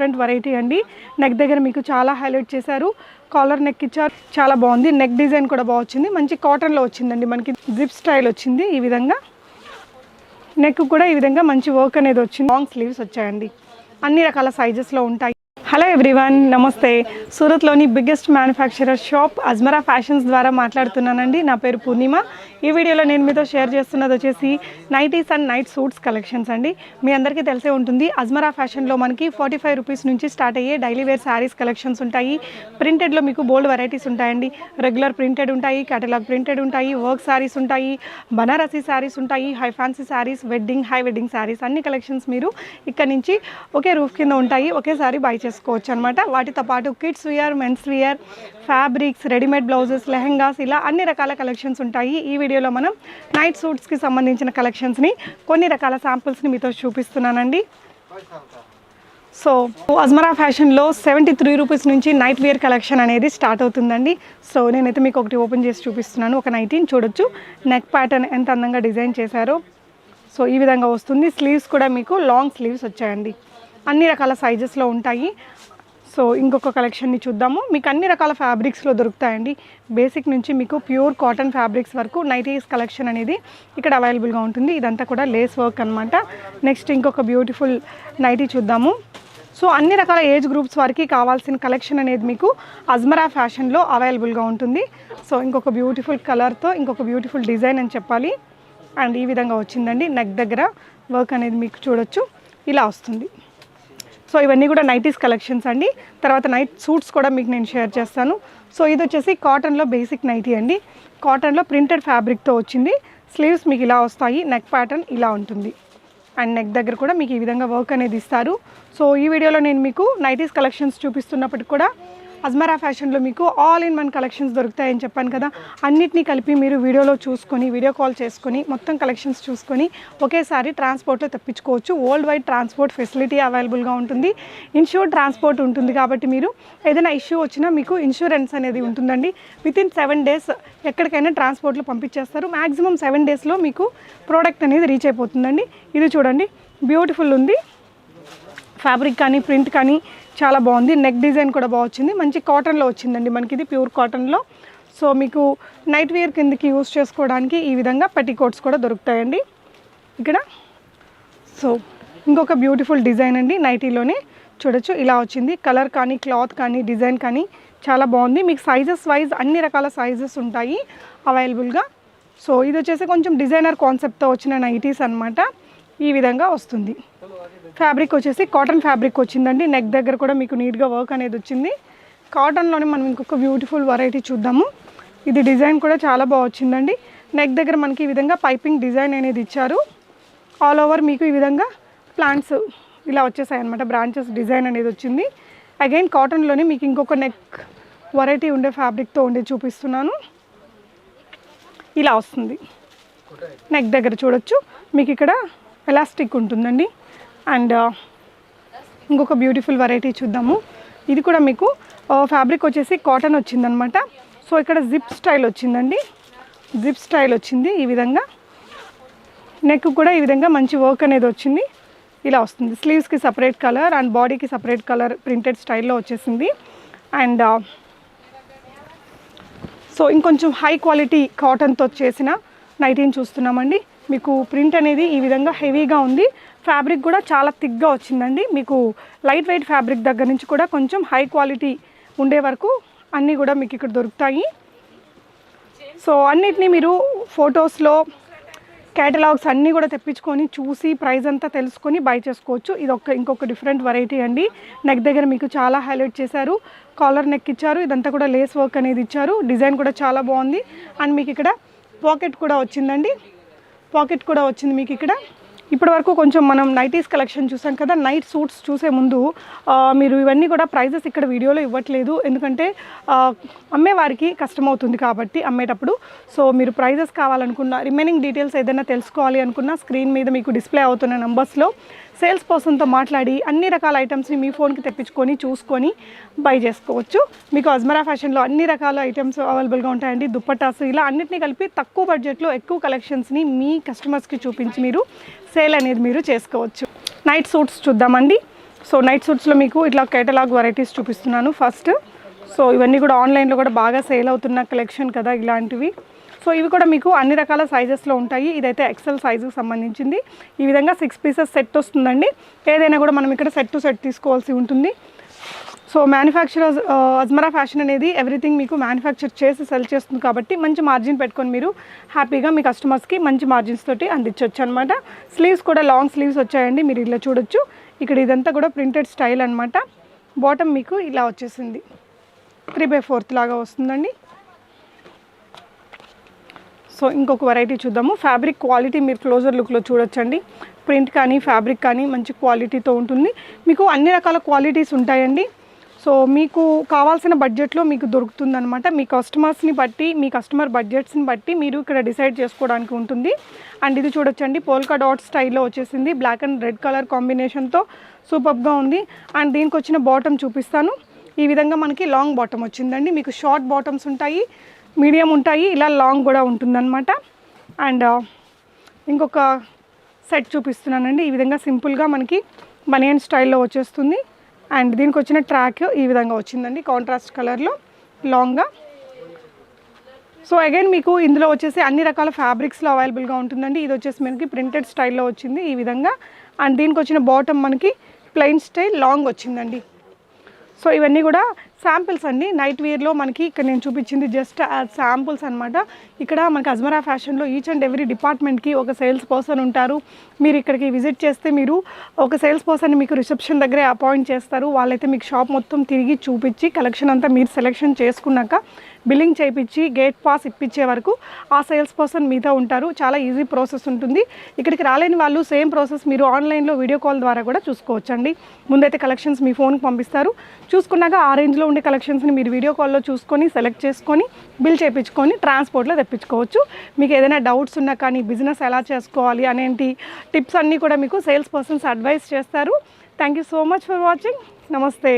Different variety అండి. Neck దగ్గర మీకు చాలా హైలైట్ చేశారు. కాలర్ నెక్ ఇచ్చారు. చాలా బాగుంది. నెక్ డిజైన్ కూడా బాగా వచ్చింది. మంచి కాటన్లో వచ్చిందండి. మనకి జిప్ స్టైల్ వచ్చింది ఈ విధంగా. నెక్ కూడా ఈ విధంగా మంచి వర్క్ అనేది వచ్చింది. లాంగ్ స్లీవ్స్ వచ్చాయండి. అన్ని రకాల సైజెస్లో ఉంటాయి. హలో ఎవ్రీవన్ నమస్తే. సూరత్లోని biggest manufacturer shop Ajmera fashions ద్వారా మాట్లాడుతున్నానండి. నా పేరు పూర్ణిమ. ఈ వీడియోలో నేను మీతో షేర్ చేస్తున్నది వచ్చేసి nighties and night suits collections అండి. మీ అందరికీ తెలిసే ఉంటుంది అజ్మరా ఫ్యాషన్లో మనకి ఫార్టీ ఫైవ్ రూపీస్ నుంచి స్టార్ట్ అయ్యే డైలీ వేర్ శారీస్ కలెక్షన్స్ ఉంటాయి. ప్రింటెడ్లో మీకు బోల్డ్ వెరైటీస్ ఉంటాయండి. రెగ్యులర్ ప్రింటెడ్ ఉంటాయి కేటలాగ్ ప్రింటెడ్ ఉంటాయి వర్క్ శారీస్ ఉంటాయి బనారసీ శారీస్ ఉంటాయి high fancy sarees wedding high wedding sarees అన్ని కలెక్షన్స్ మీరు ఇక్కడ నుంచి ఒకే రూఫ్ కింద ఉంటాయి ఒకేసారి బై చేసుకోవచ్చు అనమాట వాటితో పాటు kids wear men's wear fabrics readymade blouses lehengas ఇలా అన్ని రకాల కలెక్షన్స్ ఉంటాయి. ఈ వీడియోలో మనం నైట్ సూట్స్కి సంబంధించిన కలెక్షన్స్ని కొన్ని రకాల శాంపుల్స్ని మీతో చూపిస్తున్నానండి. సో అజ్మరా ఫ్యాషన్లో సెవెంటీ త్రీ రూపీస్ నుంచి నైట్ వేర్ కలెక్షన్ అనేది స్టార్ట్ అవుతుందండి. సో నేనైతే మీకు ఒకటి ఓపెన్ చేసి చూపిస్తున్నాను. ఒక నైటీని చూడొచ్చు. నెక్ ప్యాటర్న్ ఎంత అందంగా డిజైన్ చేశారో. సో ఈ విధంగా వస్తుంది. స్లీవ్స్ కూడా మీకు లాంగ్ స్లీవ్స్ వచ్చాయండి. అన్ని రకాల సైజెస్లో ఉంటాయి. సో ఇంకొక కలెక్షన్ని చూద్దాము. మీకు అన్ని రకాల ఫ్యాబ్రిక్స్లో దొరుకుతాయండి. బేసిక్ నుంచి మీకు ప్యూర్ కాటన్ ఫ్యాబ్రిక్స్ వరకు నైటీస్ కలెక్షన్ అనేది ఇక్కడ అవైలబుల్గా ఉంటుంది. ఇదంతా కూడా లేస్ వర్క్ అనమాట నెక్స్ట్ ఇంకొక బ్యూటిఫుల్ నైటీ చూద్దాము. సో అన్ని రకాల ఏజ్ గ్రూప్స్ వారికి కావాల్సిన కలెక్షన్ అనేది మీకు అజ్మరా ఫ్యాషన్లో అవైలబుల్గా ఉంటుంది. సో ఇంకొక బ్యూటిఫుల్ కలర్తో ఇంకొక బ్యూటిఫుల్ డిజైన్ అని చెప్పాలి. అండ్ ఈ విధంగా వచ్చిందండి. నెక్ దగ్గర వర్క్ అనేది మీకు చూడొచ్చు. ఇలా వస్తుంది. సో ఇవన్నీ కూడా నైటీస్ కలెక్షన్స్ అండి. తర్వాత నైట్ సూట్స్ కూడా మీకు నేను షేర్ చేస్తాను. సో ఇది వచ్చేసి కాటన్లో బేసిక్ నైటీ అండి. కాటన్లో ప్రింటెడ్ ఫ్యాబ్రిక్తో వచ్చింది. స్లీవ్స్ మీకు ఇలా వస్తాయి నెక్ ప్యాటర్న్ ఇలా ఉంటుంది. అండ్ నెక్ దగ్గర కూడా మీకు ఈ విధంగా వర్క్ అనేది ఇస్తారు. సో ఈ వీడియోలో నేను మీకు నైటీస్ కలెక్షన్స్ చూపిస్తున్నప్పటికి కూడా అజ్మరా ఫ్యాషన్లో మీకు ఆల్ ఇన్ వన్ కలెక్షన్స్ దొరుకుతాయని చెప్పాను కదా. అన్నిటినీ కలిపి మీరు వీడియోలో చూసుకొని వీడియో కాల్ చేసుకొని మొత్తం కలెక్షన్స్ చూసుకొని ఒకేసారి ట్రాన్స్పోర్ట్లో తెప్పించుకోవచ్చు. వరల్డ్ వైడ్ ట్రాన్స్పోర్ట్ ఫెసిలిటీ అవైలబుల్గా ఉంటుంది. ఇన్ష్యూర్ ట్రాన్స్పోర్ట్ ఉంటుంది కాబట్టి మీరు ఏదైనా ఇష్యూ వచ్చినా మీకు ఇన్సూరెన్స్ అనేది ఉంటుందండి. విత్ ఇన్ సెవెన్ డేస్ ఎక్కడికైనా ట్రాన్స్పోర్ట్లో పంపించేస్తారు. మ్యాక్సిమం సెవెన్ డేస్లో మీకు ప్రోడక్ట్ అనేది రీచ్ అయిపోతుందండి. ఇది చూడండి. బ్యూటిఫుల్ ఉంది. ఫ్యాబ్రిక్ కానీ ప్రింట్ కానీ చాలా బాగుంది. నెక్ డిజైన్ కూడా బాగా వచ్చింది. మంచి కాటన్లో వచ్చిందండి మనకి ఇది ప్యూర్ కాటన్లో సో మీకు నైట్ వేర్ కిందకి యూస్ చేసుకోవడానికి ఈ విధంగా పెటికోట్స్ కూడా దొరుకుతాయండి. ఇక్కడ. సో ఇంకొక బ్యూటిఫుల్ డిజైన్ అండి. నైటీలోనే చూడొచ్చు. ఇలా వచ్చింది. కలర్ కానీ క్లాత్ కానీ డిజైన్ కానీ చాలా బాగుంది. మీకు సైజెస్ వైజ్ అన్ని రకాల సైజెస్ ఉంటాయి అవైలబుల్గా సో ఇది వచ్చేసి కొంచెం డిజైనర్ కాన్సెప్ట్తో వచ్చిన నైటీస్ అన్నమాట. ఈ విధంగా వస్తుంది. ఫ్యాబ్రిక్ వచ్చేసి కాటన్ ఫ్యాబ్రిక్ వచ్చిందండి. నెక్ దగ్గర కూడా మీకు నీట్గా వర్క్ అనేది వచ్చింది. కాటన్లోనే మనం ఇంకొక బ్యూటిఫుల్ వెరైటీ చూద్దాము. ఇది డిజైన్ కూడా చాలా బాగా వచ్చిందండి. నెక్ దగ్గర మనకి ఈ విధంగా పైపింగ్ డిజైన్ అనేది ఇచ్చారు. ఆల్ ఓవర్ మీకు ఈ విధంగా ప్లాంట్స్ ఇలా వచ్చేసాయి అనమాట బ్రాంచెస్ డిజైన్ అనేది వచ్చింది. అగైన్ కాటన్లోనే మీకు ఇంకొక నెక్ వెరైటీ ఉండే ఫ్యాబ్రిక్తో ఉండే చూపిస్తున్నాను. ఇలా వస్తుంది. నెక్ దగ్గర చూడొచ్చు. మీకు ఇక్కడ ఎలాస్టిక్ ఉంటుందండి. అండ్ uh, ఇంకొక బ్యూటిఫుల్ వెరైటీ చూద్దాము. ఇది కూడా మీకు uh, ఫ్యాబ్రిక్ వచ్చేసి కాటన్ వచ్చిందనమాట. సో ఇక్కడ జిప్ స్టైల్ వచ్చిందండి. జిప్ స్టైల్ వచ్చింది ఈ విధంగా. నెక్ కూడా ఈ విధంగా మంచి వర్క్ అనేది వచ్చింది. ఇలా వస్తుంది. స్లీవ్స్కి సపరేట్ కలర్ అండ్ బాడీకి సపరేట్ కలర్ ప్రింటెడ్ స్టైల్లో వచ్చేసింది. అండ్ uh, సో ఇంకొంచెం హై క్వాలిటీ కాటన్తో చేసిన నైటీని చూస్తున్నామండి. మీకు ప్రింట్ అనేది ఈ విధంగా హెవీగా ఉంది. ఫ్యాబ్రిక్ కూడా చాలా థిక్గా వచ్చిందండి. మీకు లైట్ వెయిట్ ఫ్యాబ్రిక్ దగ్గర నుంచి కూడా కొంచెం హై క్వాలిటీ ఉండే వరకు అన్నీ కూడా మీకు ఇక్కడ దొరుకుతాయి. సో అన్నిటినీ మీరు ఫొటోస్లో కేటలాగ్స్ అన్నీ కూడా తెప్పించుకొని చూసి ప్రైస్ అంతా తెలుసుకొని బై చేసుకోవచ్చు. ఇది ఒక ఇంకొక డిఫరెంట్ వెరైటీ అండి. నెక్ దగ్గర మీకు చాలా హైలైట్ చేశారు. కాలర్ నెక్ ఇచ్చారు. ఇదంతా కూడా లేస్ వర్క్ అనేది ఇచ్చారు. డిజైన్ కూడా చాలా బాగుంది. అండ్ మీకు ఇక్కడ పాకెట్ కూడా వచ్చిందండి. పాకెట్ కూడా వచ్చింది మీకు ఇక్కడ? ఇప్పటి వరకు కొంచెం మనం నైటీస్ కలెక్షన్ చూసాం కదా నైట్ సూట్స్ చూసే ముందు మీరు ఇవన్నీ కూడా ప్రైజెస్ ఇక్కడ వీడియోలో ఇవ్వట్లేదు. ఎందుకంటే అమ్మేవారికి కష్టమవుతుంది కాబట్టి అమ్మేటప్పుడు. సో మీరు ప్రైజెస్ కావాలనుకున్న రిమైనింగ్ డీటెయిల్స్ ఏదైనా తెలుసుకోవాలి అనుకున్న స్క్రీన్ మీద మీకు డిస్ప్లే అవుతున్న నంబర్స్లో సేల్స్ పర్సన్తో మాట్లాడి అన్ని రకాల ఐటమ్స్ని మీ ఫోన్కి తెప్పించుకొని చూసుకొని బై చేసుకోవచ్చు. మీకు అజ్మరా ఫ్యాషన్లో అన్ని రకాల ఐటమ్స్ అవైలబుల్గా ఉంటాయండి. దుప్పటాస్ ఇలా అన్నింటినీ కలిపి తక్కువ బడ్జెట్లో ఎక్కువ కలెక్షన్స్ని మీ కస్టమర్స్కి చూపించి మీరు సేల్ అనేది మీరు చేసుకోవచ్చు. నైట్ సూట్స్ చూద్దామండి. సో నైట్ సూట్స్లో మీకు ఇట్లా కేటలాగ్ వెరైటీస్ చూపిస్తున్నాను ఫస్ట్ సో ఇవన్నీ కూడా ఆన్లైన్లో కూడా బాగా సేల్ అవుతున్న కలెక్షన్ కదా ఇలాంటివి. సో ఇవి కూడా మీకు అన్ని రకాల సైజెస్లో ఉంటాయి. ఇదైతే ఎక్సెల్ సైజుకి సంబంధించింది. ఈ విధంగా సిక్స్ పీసెస్ సెట్ వస్తుందండి. ఏదైనా కూడా మనం ఇక్కడ సెట్ టు సెట్ తీసుకోవాల్సి ఉంటుంది. సో మ్యానుఫ్యాక్చరర్స్ అజ్మరా ఫ్యాషన్ అనేది ఎవ్రీథింగ్ మీకు మ్యానుఫ్యాక్చర్ చేసి సెల్ చేస్తుంది కాబట్టి మంచి మార్జిన్ పెట్టుకొని మీరు హ్యాపీగా మీ కస్టమర్స్కి మంచి మార్జిన్స్ తోటి అందించవచ్చు అనమాట స్లీవ్స్ కూడా లాంగ్ స్లీవ్స్ వచ్చాయండి మీరు ఇలా చూడొచ్చు. ఇక్కడ ఇదంతా కూడా ప్రింటెడ్ స్టైల్ అనమాట బాటమ్ మీకు ఇలా వచ్చేసింది. త్రీ బై ఫోర్త్ లాగా వస్తుందండి. సో ఇంకొక వెరైటీ చూద్దాము. ఫ్యాబ్రిక్ క్వాలిటీ మీరు క్లోజర్ లుక్లో చూడొచ్చండి. ప్రింట్ కానీ ఫ్యాబ్రిక్ కానీ మంచి క్వాలిటీతో ఉంటుంది. మీకు అన్ని రకాల క్వాలిటీస్ ఉంటాయండి. సో మీకు కావాల్సిన బడ్జెట్లో మీకు దొరుకుతుందనమాట మీ కస్టమర్స్ని బట్టి మీ కస్టమర్ బడ్జెట్స్ని బట్టి మీరు ఇక్కడ డిసైడ్ చేసుకోవడానికి ఉంటుంది. అండ్ ఇది చూడొచ్చండి పోల్కా డాట్ స్టైల్లో వచ్చేసింది. బ్లాక్ అండ్ రెడ్ కలర్ కాంబినేషన్తో సూపర్గా ఉంది. అండ్ దీనికి వచ్చిన బాటమ్ చూపిస్తాను. ఈ విధంగా మనకి లాంగ్ బాటమ్ వచ్చిందండి. మీకు షార్ట్ బాటమ్స్ ఉంటాయి మీడియం ఉంటాయి ఇలా లాంగ్ కూడా ఉంటుందన్నమాట. అండ్ uh, ఇంకొక సెట్ చూపిస్తున్నానండి. ఈ విధంగా సింపుల్గా మనకి బనియన్ స్టైల్లో వచ్చేస్తుంది. అండ్ దీనికి వచ్చిన ట్రాక్ ఈ విధంగా వచ్చిందండి కాంట్రాస్ట్ కలర్లో లాంగ్గా సో అగైన్ మీకు ఇందులో వచ్చేసి అన్ని రకాల ఫ్యాబ్రిక్స్లో అవైలబుల్గా ఉంటుందండి. ఇది వచ్చేసి మనకి ప్రింటెడ్ స్టైల్లో వచ్చింది ఈ విధంగా. అండ్ దీనికి వచ్చిన బాటమ్ మనకి ప్లెయిన్ స్టైల్ లాంగ్ వచ్చిందండి. సో ఇవన్నీ కూడా శాంపిల్స్ అండి. నైట్ వేర్లో మనకి ఇక్కడ నేను చూపించింది జస్ట్ శాంపుల్స్ అనమాట ఇక్కడ మనకి అజ్మరా ఫ్యాషన్లో ఈచ్ అండ్ ఎవ్రీ డిపార్ట్మెంట్కి ఒక సేల్స్ పర్సన్ ఉంటారు. మీరు ఇక్కడికి విజిట్ చేస్తే మీరు ఒక సేల్స్ పర్సన్ మీకు రిసెప్షన్ దగ్గరే అపాయింట్ చేస్తారు. వాళ్ళైతే మీకు షాప్ మొత్తం తిరిగి చూపించి కలెక్షన్ అంతా మీరు సెలెక్షన్ చేసుకున్నాక బిల్లింగ్ చేయించి గేట్ పాస్ ఇప్పించే వరకు ఆ సేల్స్ పర్సన్ మీతో ఉంటారు. చాలా ఈజీ ప్రాసెస్ ఉంటుంది. ఇక్కడికి రాలేని వాళ్ళు సేమ్ ప్రాసెస్ మీరు ఆన్లైన్లో వీడియో కాల్ ద్వారా కూడా చూసుకోవచ్చండి. ముందైతే కలెక్షన్స్ మీ ఫోన్కి పంపిస్తారు. చూసుకున్నాక ఆ రేంజ్లో ఉండే కలెక్షన్స్ని మీరు వీడియో కాల్లో చూసుకొని సెలెక్ట్ చేసుకొని బిల్ చేయించుకొని ట్రాన్స్పోర్ట్లో తెప్పించుకోవచ్చు. మీకు ఏదైనా డౌట్స్ ఉన్నా కానీ బిజినెస్ ఎలా చేసుకోవాలి అనేంటి టిప్స్ అన్నీ కూడా మీకు సేల్స్ పర్సన్స్ అడ్వైస్ చేస్తారు. Thank you so much for watching. నమస్తే.